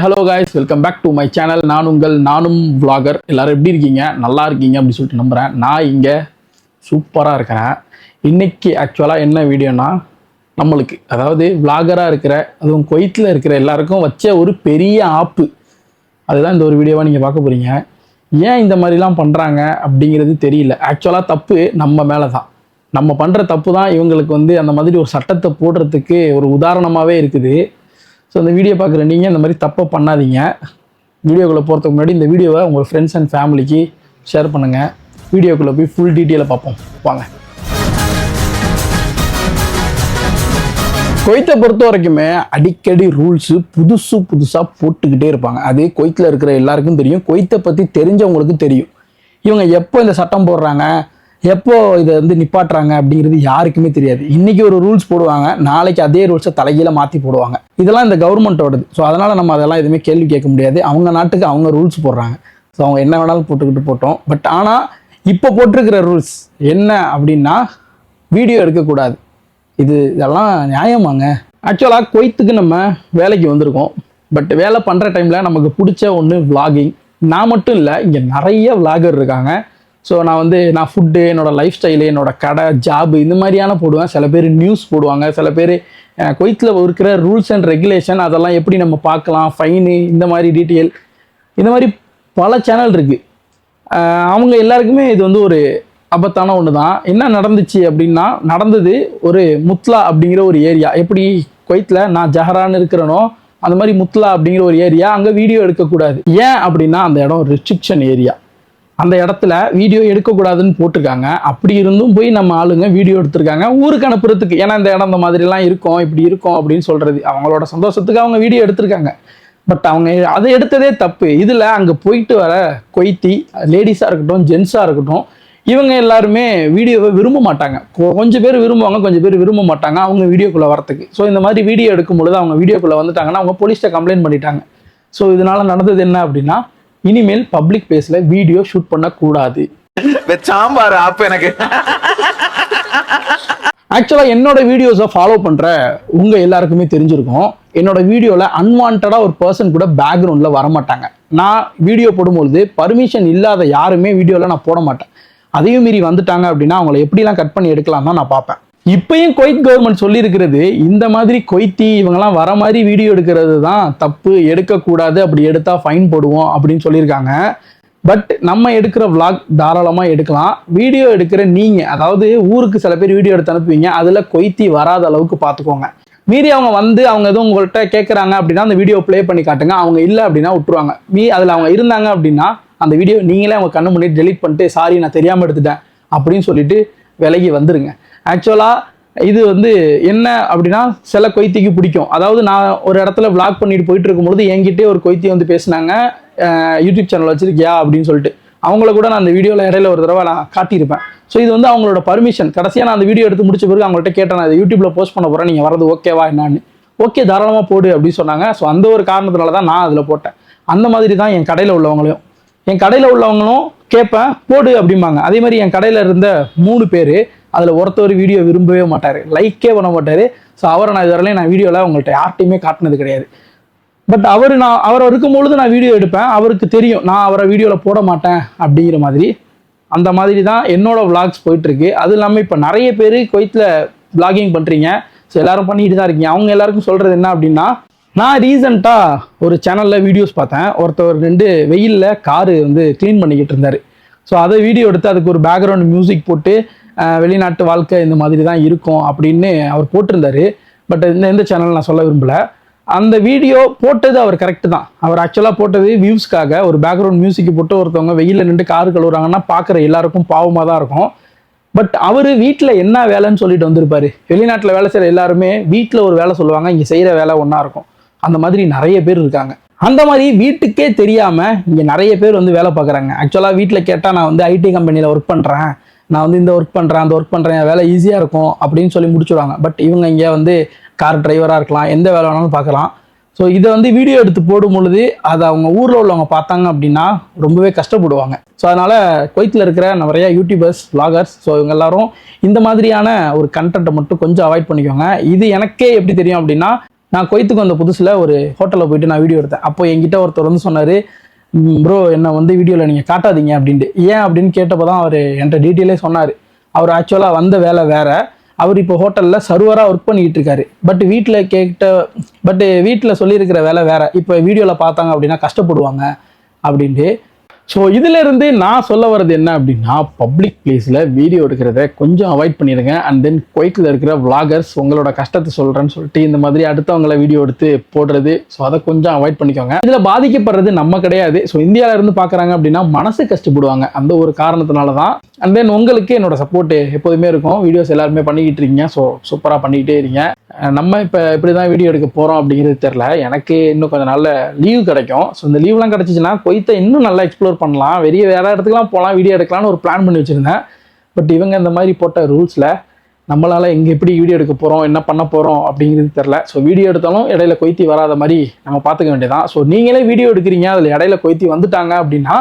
Hello guys welcome back to my channel நான் உங்கள் நானும் விளாகர் எல்லாரும் எப்படி இருக்கீங்க? நல்லா இருக்கீங்க அப்படின்னு சொல்லிட்டு நம்புகிறேன் நான் இங்கே சூப்பராக இருக்கிறேன். இன்னைக்கு ஆக்சுவலாக என்ன வீடியோனா நம்மளுக்கு அதாவது விளாகராக இருக்கிற அதுவும் கொய்த்தில் இருக்கிற எல்லாருக்கும் வச்ச ஒரு பெரிய ஆப்பு அதுதான் இந்த ஒரு வீடியோவாக நீங்கள் பார்க்க போகிறீங்க ஏன் இந்த மாதிரிலாம் பண்ணுறாங்க அப்படிங்கிறது தெரியல. ஆக்சுவலாக தப்பு நம்ம மேலே தான் நம்ம பண்ணுற தப்பு தான் இவங்களுக்கு வந்து அந்த மாதிரி ஒரு சட்டத்தை போடுறதுக்கு ஒரு உதாரணமாகவே இருக்குது. ஸோ இந்த வீடியோ பார்க்குற நீங்கள் இந்த மாதிரி தப்பை பண்ணாதீங்க. வீடியோக்குள்ளே போகிறதுக்கு முன்னாடி இந்த வீடியோவை உங்கள் ஃப்ரெண்ட்ஸ் அண்ட் ஃபேமிலிக்கு ஷேர் பண்ணுங்கள் வீடியோக்குள்ளே போய் ஃபுல் டீட்டெயிலை பார்ப்போம். வாங்க. கொய்த்தை பொறுத்த வரைக்குமே அடிக்கடி ரூல்ஸு புதுசு புதுசாக போட்டுக்கிட்டே இருப்பாங்க. அது கொய்த்தில் இருக்கிற எல்லாருக்கும் தெரியும். கொய்த்தை பற்றி தெரிஞ்சவங்களுக்கு தெரியும். இவங்க எப்போ இந்த சட்டம் போடுறாங்க? எப்போ இதை வந்து நிப்பாட்டுறாங்க அப்படிங்கிறது யாருக்குமே தெரியாது. இன்னைக்கு ஒரு ரூல்ஸ் போடுவாங்க நாளைக்கு அதே ரூல்ஸை தலைகீழ மாற்றி போடுவாங்க. இதெல்லாம் இந்த கவர்மெண்ட்டோடது ஸோ அதனால் நம்ம அதெல்லாம் எதுவுமே கேள்வி கேட்க முடியாது. அவங்க நாட்டுக்கு அவங்க ரூல்ஸ் போடுறாங்க. ஸோ அவங்க என்ன வேணாலும் போட்டுக்கிட்டு போட்டோம். பட் ஆனால் இப்போ போட்டிருக்கிற ரூல்ஸ் என்ன அப்படின்னா வீடியோ எடுக்கக்கூடாது. இது இதெல்லாம் நியாயமாங்க. ஆக்சுவலாக கொய்த்துக்கு நம்ம வேலைக்கு வந்திருக்கோம். பட் வேலை பண்ணுற டைமில் நமக்கு பிடிச்ச ஒன்று விலாகிங் நான் மட்டும் இல்லை இங்கே நிறைய விலாகர் இருக்காங்க. ஸோ நான் வந்து நான் ஃபுட்டு என்னோடய லைஃப் ஸ்டைலு என்னோடய கடை ஜாப் இந்த மாதிரியான போடுவேன். சில பேர் நியூஸ் போடுவாங்க. சில பேர் குவைத்தில் இருக்கிற ரூல்ஸ் அண்ட் ரெகுலேஷன் அதெல்லாம் எப்படி நம்ம பார்க்கலாம்? ஃபைனு இந்த மாதிரி டீட்டெயில் இந்த மாதிரி பல சேனல் இருக்குது அவங்க எல்லாருக்குமே இது வந்து ஒரு ஆபத்தான ஒன்று தான் என்ன நடந்துச்சு அப்படின்னா நடந்தது ஒரு முத்லா அப்படிங்கிற ஒரு ஏரியா எப்படி குவைத்தில் நான் ஜஹரான்னு இருக்கிறனோ அந்த மாதிரி முத்லா அப்படிங்கிற ஒரு ஏரியா அங்கே வீடியோ எடுக்கக்கூடாது. ஏன் அப்படின்னா அந்த இடம் ரெஸ்ட்ரிக்ஷன் ஏரியா அந்த இடத்துல வீடியோ எடுக்கக்கூடாதுன்னு போட்டிருக்காங்க. அப்படி இருந்தும் போய் நம்ம ஆளுங்க வீடியோ எடுத்திருக்காங்க. ஊருக்கு அனுப்புறதுக்கு. ஏன்னா இந்த இடம் இந்த மாதிரிலாம் இருக்கும். இப்படி இருக்கும் அப்படின்னு சொல்றது. அவங்களோட சந்தோஷத்துக்கு அவங்க வீடியோ எடுத்திருக்காங்க. பட் அவங்க அதை எடுத்ததே தப்பு. இதில் அங்கே போயிட்டு வர கொய்த்தி லேடிஸாக இருக்கட்டும் ஜென்ஸாக இருக்கட்டும் இவங்க எல்லாருமே வீடியோவை விரும்ப மாட்டாங்க. கொஞ்சம் பேர் விரும்புவாங்க கொஞ்சம் பேர் விரும்ப மாட்டாங்க அவங்க வீடியோக்குள்ளே வரத்துக்கு ஸோ இந்த மாதிரி வீடியோ எடுக்கும் பொழுது அவங்க வீடியோக்குள்ளே வந்துட்டாங்கன்னா அவங்க போலீஸ்ட்ட கம்ப்ளைண்ட் பண்ணிட்டாங்க. ஸோ இதனால் நடந்தது என்ன அப்படின்னா இனிமேல் பப்ளிக் பிளேஸில் வீடியோ ஷூட் பண்ணக்கூடாது. சாம்பார் ஆப் எனக்கு. ஆக்சுவலாக என்னோட வீடியோஸை ஃபாலோ பண்ணுற உங்கள் எல்லாருக்குமே தெரிஞ்சிருக்கும். என்னோட வீடியோவில் அன்வான்டாக ஒரு பர்சன் கூட பேக்ரவுண்டில் வரமாட்டாங்க. நான் வீடியோ போடும்பொழுது பர்மிஷன் இல்லாத யாருமே வீடியோவில் நான் போட மாட்டேன். அதையும் மீறி வந்துட்டாங்க அப்படின்னா அவங்கள எப்படிலாம் கட் பண்ணி எடுக்கலாம் தான் நான் பார்ப்பேன். இப்பயும் கொய்த் கவர்மெண்ட் சொல்லியிருக்கிறது இந்த மாதிரி கொய்த்தி இவங்கெல்லாம் வர மாதிரி வீடியோ எடுக்கிறது தான் தப்பு எடுக்கக்கூடாது அப்படி எடுத்தால் ஃபைன் போடுவோம் அப்படின்னு சொல்லியிருக்காங்க. பட் நம்ம எடுக்கிற விளாக் தாராளமாக எடுக்கலாம். வீடியோ எடுக்கிற நீங்கள் அதாவது ஊருக்கு சில பேர் வீடியோ எடுத்து அனுப்புவீங்க அதில் கொய்த்தி வராத அளவுக்கு பார்த்துக்கோங்க. மீறி அவங்க வந்து அவங்க எதுவும் உங்கள்கிட்ட கேட்குறாங்க அப்படின்னா அந்த வீடியோ ப்ளே பண்ணி காட்டுங்க. அவங்க இல்லை அப்படின்னா விட்டுருவாங்க. மீ அதில் அவங்க இருந்தாங்க அப்படின்னா அந்த வீடியோ நீங்களே அவங்க கண்ணு முன்னாடி டெலிட் பண்ணிட்டு சாரி நான் தெரியாமல் எடுத்துட்டேன் அப்படின்னு சொல்லிட்டு விலகி வந்துருங்க. ஆக்சுவலாக இது வந்து என்ன அப்படின்னா சில கொய்த்திக்கு பிடிக்கும். அதாவது நான் ஒரு இடத்துல விளாக் பண்ணிட்டு போயிட்டு இருக்கும்பொழுது என்கிட்டே ஒரு கொய்த்தி வந்து பேசினாங்க. யூடியூப் சேனல் வச்சிருக்கியா அப்படின்னு சொல்லிட்டு. அவங்கள கூட நான் அந்த வீடியோவில் இடையில ஒரு தடவை நான் காட்டியிருப்பேன். ஸோ இது வந்து அவங்களோட பர்மிஷன் கடைசியாக நான் அந்த வீடியோ எடுத்து முடிச்ச பிறகு அவங்கள்ட்ட கேட்டேன் நான் யூடியூப்பில் போஸ்ட் பண்ண போகிறேன் நீங்கள் வரது ஓகேவா என்னான்னு? ஓகே தாராளமாக போடு அப்படின்னு சொன்னாங்க. ஸோ அந்த ஒரு காரணத்தினால தான் நான் அதில் போட்டேன். அந்த மாதிரி தான் என் கடையில் உள்ளவங்களையும். என் கடையில் உள்ளவங்களும் கேட்பேன் போடு அப்படிம்பாங்க. அதே மாதிரி என் கடையில் இருந்த மூணு பேர் அதில் ஒருத்தர் வீடியோ விரும்பவே மாட்டார். லைக்கே பண்ண மாட்டார். ஸோ அவரை நான் இதுவரையிலும் நான் வீடியோவில் உங்கள்கிட்ட யார்ட்டையுமே காட்டினது கிடையாது. பட் அவர் நான் அவர் இருக்கும்பொழுது நான் வீடியோ எடுப்பேன். அவருக்கு தெரியும். நான் அவரை வீடியோவில் போட மாட்டேன் அப்படிங்கிற மாதிரி. அந்த மாதிரி தான் என்னோடய விளாக்ஸ் போயிட்டுருக்கு. அதுவும் அது இல்லாமல் இப்போ நிறைய பேர் குவைத்தில் விளாகிங் பண்ணுறீங்க ஸோ எல்லோரும் பண்ணிட்டு தான் இருக்கீங்க. அவங்க எல்லாருக்கும் சொல்கிறது என்ன அப்படின்னா நான் ரீசண்டாக ஒரு சேனலில் வீடியோஸ் பார்த்தேன். ஒருத்தவர் ரெண்டு வெயிலில் காரு வந்து க்ளீன் பண்ணிக்கிட்டு இருந்தார். ஸோ அதை வீடியோ எடுத்து அதுக்கு ஒரு பேக்ரவுண்ட் மியூசிக் போட்டு வெளிநாட்டு வாழ்க்கை இந்த மாதிரி தான் இருக்கும் அப்படின்னு அவர் போட்டிருந்தாரு. பட் இந்த எந்த சேனல் நான் சொல்ல விரும்பல. அந்த வீடியோ போட்டது அவர் கரெக்ட் தான். அவர் ஆக்சுவலாக போட்டது வியூஸ்க்காக ஒரு பேக்ரவுண்ட் மியூசிக் போட்டு ஒருத்தவங்க வெயிலில் நின்று கார் கழுவுறாங்கன்னா பார்க்குற எல்லாருக்கும் பாவமாக தான் இருக்கும். பட் அவர் வீட்டில் என்ன வேலைன்னு சொல்லிட்டு வந்திருப்பாரு. வெளிநாட்டில் வேலை செய்கிற எல்லாருமே வீட்டில் ஒரு வேலை சொல்லுவாங்க இங்கே செய்கிற வேலை ஒன்றா இருக்கும். அந்த மாதிரி நிறைய பேர் இருக்காங்க. அந்த மாதிரி வீட்டுக்கே தெரியாமல் இங்கே நிறைய பேர் வந்து வேலை பார்க்குறாங்க. ஆக்சுவலாக வீட்டில் கேட்டால் நான் வந்து ஐடி கம்பெனியில் ஒர்க் பண்ணுறேன் நான் வந்து இந்த ஒர்க் பண்ணுறேன் அந்த ஒர்க் பண்ணுறேன் வேலை ஈஸியாக இருக்கும் அப்படின்னு சொல்லி முடிச்சுடுவாங்க. பட் இவங்க இங்கே வந்து கார் டிரைவராக இருக்கலாம் எந்த வேலை வேணாலும் பார்க்கலாம். ஸோ இதை வந்து வீடியோ எடுத்து போடும் பொழுது அதை அவங்க ஊரில் உள்ளவங்க பார்த்தாங்க அப்படின்னா ரொம்பவே கஷ்டப்படுவாங்க. ஸோ அதனால் குவைத்தில் இருக்கிற நிறைய யூடியூபர்ஸ் vloggers ஸோ இவங்க எல்லாரும் இந்த மாதிரியான ஒரு கண்டென்ட்டை மட்டும் கொஞ்சம் அவாய்ட் பண்ணிக்கோங்க. இது எனக்கே எப்படி தெரியும் அப்படின்னா நான் கொய்த்துக்கு வந்த புதுசில் ஒரு ஹோட்டலில் போயிட்டு நான் வீடியோ எடுத்தேன். அப்போ என்கிட்ட ஒருத்தர் வந்து சொன்னார் ப்ரோ என்னை வந்து வீடியோவில் நீங்கள் காட்டாதீங்க அப்படின்ட்டு. ஏன் அப்படின்னு கேட்டப்போ தான் அவர் என்கிட்ட டீட்டெயிலே சொன்னார். அவர் ஆக்சுவலாக வந்த வேலை வேறு. அவர் இப்போ ஹோட்டலில் சர்வராக ஒர்க் பண்ணிக்கிட்டு இருக்காரு. பட் வீட்டில் கேட்ட பட் வீட்டில் சொல்லியிருக்கிற வேலை வேறு. இப்போ வீடியோவில் பார்த்தாங்க அப்படின்னா கஷ்டப்படுவாங்க அப்படின்ட்டு. ஸோ இதிலிருந்து நான் சொல்ல வர்றது என்ன அப்படின்னா பப்ளிக் பிளேஸில் வீடியோ எடுக்கிறத கொஞ்சம் அவாய்ட் பண்ணிடுங்க அண்ட் தென் குவைத்தில் இருக்கிற விளாகர்ஸ் உங்களோட கஷ்டத்தை சொல்கிறேன்னு சொல்லிட்டு இந்த மாதிரி அடுத்தவங்கள வீடியோ எடுத்து போடுறது. ஸோ அதை கொஞ்சம் அவாய்ட் பண்ணிக்கோங்க. இதில் பாதிக்கப்படுறது நம்ம கிடையாது. ஸோ இந்தியாவிலேருந்து பார்க்குறாங்க அப்படின்னா மனசு கஷ்டப்படுவாங்க. அந்த ஒரு காரணத்தினால தான் அண்ட் தென் உங்களுக்கு என்னோட சப்போர்ட் எப்போதுமே இருக்கும். வீடியோஸ் எல்லாருமே பண்ணிக்கிட்டு இருக்கீங்க. ஸோ சூப்பராக பண்ணிக்கிட்டே இருக்கீங்க நம்ம இப்போ இப்படி தான் வீடியோ எடுக்க போகிறோம் அப்படிங்கிறது தெரில எனக்கு இன்னும் கொஞ்சம் நாள்ல லீவ் கிடைக்கும். ஸோ இந்த லீவ்லாம் கிடச்சிச்சின்னா கொய்த்தை இன்னும் நல்லா எக்ஸ்ப்ளோர் பண்ணலாம். வெளியே வேறு இடத்துக்குலாம் போகலாம் வீடியோ எடுக்கலாம்னு ஒரு பிளான் பண்ணி வச்சுருந்தேன். பட் இவங்க இந்த மாதிரி போட்ட ரூல்ஸில் நம்மளால் எங்கே எப்படி வீடியோ எடுக்க போகிறோம் என்ன பண்ண போகிறோம் அப்படிங்கிறது தெரில ஸோ வீடியோ எடுத்தாலும் இடையில கொய்த்தி வராத மாதிரி நம்ம பார்த்துக்க வேண்டியதான் ஸோ நீங்களே வீடியோ எடுக்கிறீங்க அதில் இடையில கொய்த்தி வந்துட்டாங்க அப்படின்னா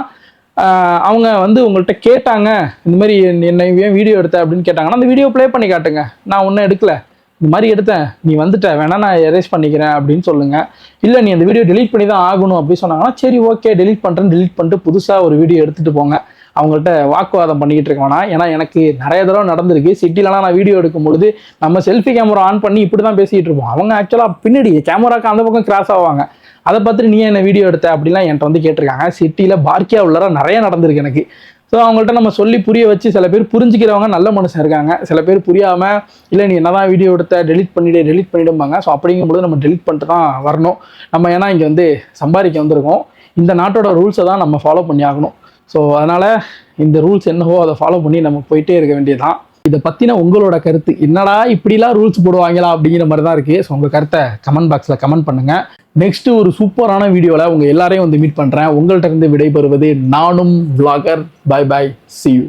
அவங்க வந்து உங்கள்கிட்ட கேட்டாங்க இந்த மாதிரி என்ன ஏன் வீடியோ எடுத்த? அப்படின்னு கேட்டாங்கன்னா அந்த வீடியோ ப்ளே பண்ணி காட்டுங்க. நான் ஒன்றும் எடுக்கல. இந்த மாதிரி எடுத்தேன். நீ வந்துட்ட வேணா நான் எரேஸ் பண்ணிக்கிறேன் அப்படின்னு சொல்லுங்க. இல்லை நீ அந்த வீடியோ டெலீட் பண்ணி தான் ஆகணும் அப்படின்னு சொன்னாங்கன்னா சரி ஓகே டெலீட் பண்ணுறேன்னு delete பண்ணிட்டு புதுசாக ஒரு வீடியோ எடுத்துகிட்டு போங்க. அவங்கள்ட்ட வாக்குவாதம் பண்ணிக்கிட்டு இருக்க வேணாம். ஏன்னா எனக்கு நிறைய தடவை நடந்திருக்கு. சிட்டிலலாம் நான் வீடியோ எடுக்கும் பொழுது நம்ம செல்ஃபி கேமரா ஆன் பண்ணி இப்படி தான் பேசிகிட்டு இருப்போம். அவங்க ஆக்சுவலாக பின்னாடி கேமராக்கு அந்த பக்கம் கிராஸ் ஆவாங்க. அதை பார்த்துட்டு நீ என்ன வீடியோ எடுத்த அப்படிலாம் என்கிட்ட வந்து கேட்டிருக்காங்க. சிட்டியில் பார்க்கியா உள்ளார நிறைய நடந்திருக்கு எனக்கு. ஸோ அவங்கள்ட்ட நம்ம சொல்லி புரிய வச்சு சில பேர் புரிஞ்சுக்கிறவங்க நல்ல மனுஷன் இருக்காங்க. சில பேர் புரியாமல் இல்லை நீ என்னதான் வீடியோ எடுத்த டெலிட் பண்ணிடு டெலிட் பண்ணிடும்பாங்க. ஸோ அப்படிங்கும்போது நம்ம டெலிட் பண்ணிட்டு தான் வரணும். நம்ம ஏன்னா இங்கே வந்து சம்பாதிக்க வந்திருக்கோம். இந்த நாட்டோட ரூல்ஸை தான் நம்ம ஃபாலோ பண்ணி ஆகணும். ஸோ அதனால் இந்த ரூல்ஸ் என்னவோ அதை ஃபாலோ பண்ணி நம்ம போயிட்டே இருக்க வேண்டியதுதான். இதை பற்றின உங்களோட கருத்து. என்னடா இப்படிலாம் ரூல்ஸ் போடுவாங்களா அப்படிங்கிற மாதிரி தான் இருக்குது ஸோ உங்கள் கருத்தை கமெண்ட் பாக்ஸில் கமெண்ட் பண்ணுங்கள் நெக்ஸ்ட் ஒரு சூப்பரான வீடியோவில் உங்கள் எல்லாரையும் வந்து மீட் பண்ணுறேன் உங்கள்கிட்ட இருந்து விடைபெறுவது நானும் vlogger bye bye see you